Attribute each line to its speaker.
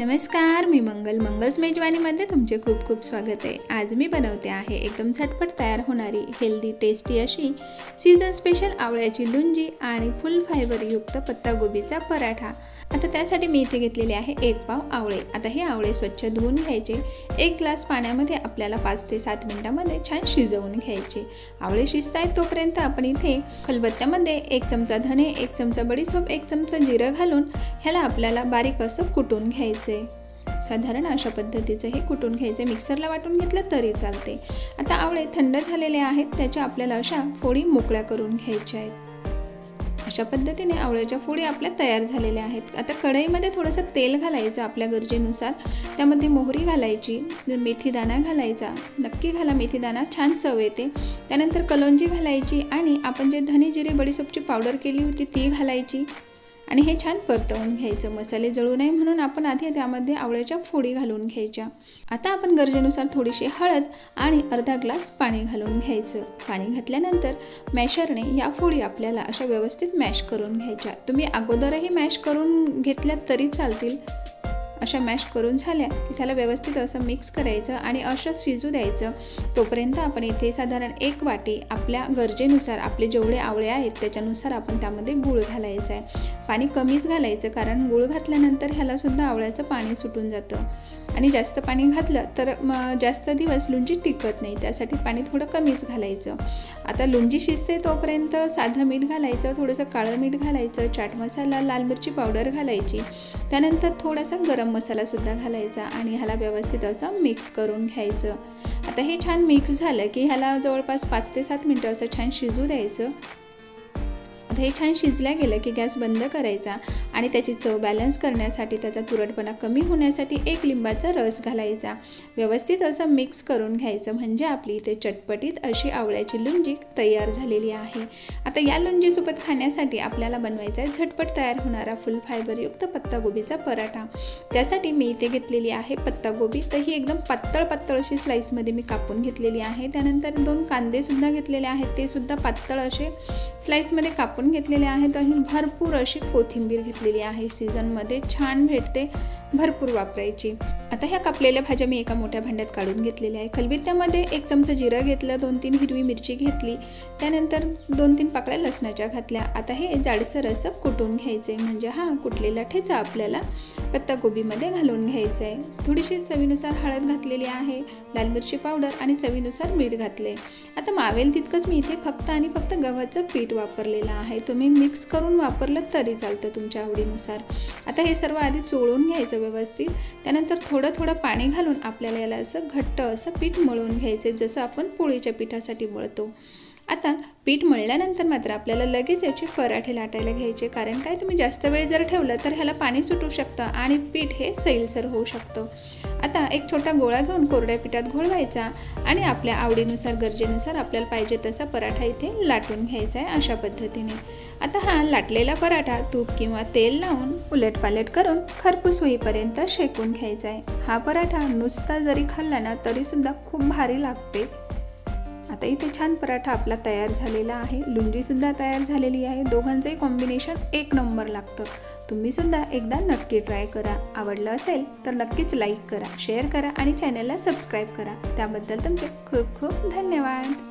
Speaker 1: नमस्कार मी मंगल मंगल्स मेजवानीमध्ये तुमचे खूप खूप स्वागत आहे. आज मी बनवते आहे एकदम झटपट तयार होणारी हेल्दी टेस्टी अशी सीझन स्पेशल आवळ्याची लुंजी आणि फुल फायबरयुक्त पत्तागोबीचा पराठा. आता त्यासाठी मी इथे घेतलेले आहे एक पाव आवळे. आता हे आवळे स्वच्छ धुवून घ्यायचे. एक ग्लास पाण्यामध्ये आपल्याला पाच ते सात मिनटामध्ये छान शिजवून घ्यायचे. आवळे शिजत आहेत तोपर्यंत आपण इथे खलबत्त्यामध्ये एक चमचा धने एक चमचा बडीसोप एक चमचा जिरं घालून ह्याला आपल्याला बारीक असं कुटून घ्यायचे. साधारण अशा पद्धतीचं हे कुटून घ्यायचे. मिक्सरला वाटून घेतलं तरी चालते. आता आवळे थंड झालेले आहेत. त्याच्या आपल्याला अशा फोडी मोकळ्या करून घ्यायच्या आहेत. अशा पद्धतीने आवळ्याच्या फोडी आपल्या तयार झालेल्या आहेत. आता कढईमध्ये थोडंसं तेल घालायचं आपल्या गरजेनुसार. त्यामध्ये मोहरी घालायची मेथी दाणा घालायचा नक्की घाला मेथी दाणा छान चव येते. त्यानंतर कलोंजी घालायची आणि आपण जे धने जिरे बडीसोपची पावडर केली होती ती घालायची. आणि हे छान परतवून घ्यायचं. मसाले जळू नये म्हणून आपण आधी त्यामध्ये आवळ्याच्या फोडी घालून घ्यायच्या. आता आपण गरजेनुसार थोडीशी हळद आणि अर्धा ग्लास पाणी घालून घ्यायचं. पाणी घातल्यानंतर मॅशरने या फोडी आपल्याला अशा व्यवस्थित मॅश करून घ्यायच्या. तुम्ही अगोदरही मॅश करून घेतल्या तरी चालतील. अशा मॅश करून झाल्या की त्याला व्यवस्थित असं मिक्स करायचं आणि असं शिजू द्यायचं. तोपर्यंत आपण इथे साधारण एक वाटी आपल्या गरजेनुसार आपले जेवढे आवळे आहेत त्याच्यानुसार आपण त्यामध्ये गूळ घालायचं आहे. पाणी कमीच घालायचं कारण गूळ घातल्यानंतर ह्यालासुद्धा आवळ्याचं पाणी सुटून जातं. आणि जास्त पाणी घातलं तर मग जास्त दिवस लुंजी टिकत नाही. त्यासाठी पाणी थोडं कमीच घालायचं. आता लुंजी शिजते तोपर्यंत साधं मीठ घालायचं थोडंसं काळं मीठ घालायचं चाट मसाला लाल मिरची पावडर घालायची. त्यानंतर थोडासा गरम मसालासुद्धा घालायचा आणि ह्याला व्यवस्थित असं मिक्स करून घ्यायचं. आता हे छान मिक्स झालं की ह्याला जवळपास पाच ते सात मिनटं असं छान शिजू द्यायचं. आता हे छान शिजल्या गेलं की गॅस बंद करायचा आणि त्याची चव बॅलन्स करण्यासाठी त्याचा तुरटपणा कमी होण्यासाठी एक लिंबाचा रस घालायचा. व्यवस्थित असं मिक्स करून घ्यायचं म्हणजे आपली इथे चटपटीत अशी आवळ्याची लुंजी तयार झालेली आहे. आता या लुंजीसोबत खाण्यासाठी आपल्याला बनवायचा आहे झटपट तयार होणारा फुल फायबरयुक्त पत्तागोबीचा पराठा. त्यासाठी मी इथे घेतलेली आहे पत्तागोबी. तर ही एकदम पातळ पातळ अशी स्लाईसमध्ये मी कापून घेतलेली आहे. त्यानंतर दोन कांदेसुद्धा घेतलेले आहेत. ते सुद्धा पातळ असे स्लाईसमध्ये कापून घेतलेले आहेत आणि भरपूर अशी कोथिंबीर घेतलेली आहे. सीझनमध्ये छान भेटते. भरपूर वापरायची. आता ह्या कापलेल्या भाज्या मी एका मोठ्या भांड्यात काढून घेतलेल्या आहे. खलबत्त्यामध्ये एक चमचा जिरं घेतलं दोन तीन हिरवी मिरची घेतली त्यानंतर दोन तीन पाकळ्या लसणाच्या घातल्या. आता हे जाडसर असं कुटून घ्यायचं आहे म्हणजे हा कुटलेला ठेचा आपल्याला पत्ताकोबीमध्ये घालून घ्यायचं आहे थोडीशी चवीनुसार हळद घातलेली आहे लाल मिरची पावडर आणि चवीनुसार मीठ घातले आता मावेल तितकंच मी इथे फक्त आणि फक्त गव्हाचं पीठ वापरलेलं आहे. तुम्ही मिक्स करून वापरलं तरी चालतं तुमच्या आवडीनुसार. आता हे सर्व आधी चोळून घ्यायचं व्यवस्थित. त्यानंतर थोडं थोडं पाणी घालून आपल्याला याला असं घट्ट असं पीठ मळून घ्यायचं जसं आपण पोळीच्या पिठासाठी मळतो. आता पीठ मळल्यानंतर मात्र आपल्याला लगेच याचे पराठे लाटायला घ्यायचे. कारण काय? तुम्ही जास्त वेळ जर ठेवलं तर ह्याला पाणी सुटू शकतं आणि पीठ हे सैलसर होऊ शकतं. आता एक छोटा गोळा घेऊन कोरड्या पिठात घोळवायचा आणि आपल्या आवडीनुसार गरजेनुसार आपल्याला पाहिजे तसा पराठा इथे लाटून घ्यायचा आहे अशा पद्धतीने. आता हा लाटलेला पराठा तूप किंवा तेल लावून उलटपालट करून खरपूस होईपर्यंत शेकून घ्यायचा आहे. हा पराठा नुसता जरी खाल्ला ना तरीसुद्धा खूप भारी लागते. आता इथे छान पराठा आपला तयार झालेला आहे. लुंजीसुद्धा तयार झालेली आहे. दोघांचंही कॉम्बिनेशन एक नंबर लागतं. तुम्हीसुद्धा एकदा नक्की ट्राय करा. आवडलं असेल तर नक्कीच लाईक करा शेअर करा आणि चॅनलला सबस्क्राईब करा. त्याबद्दल तुमचे खूप खूप धन्यवाद.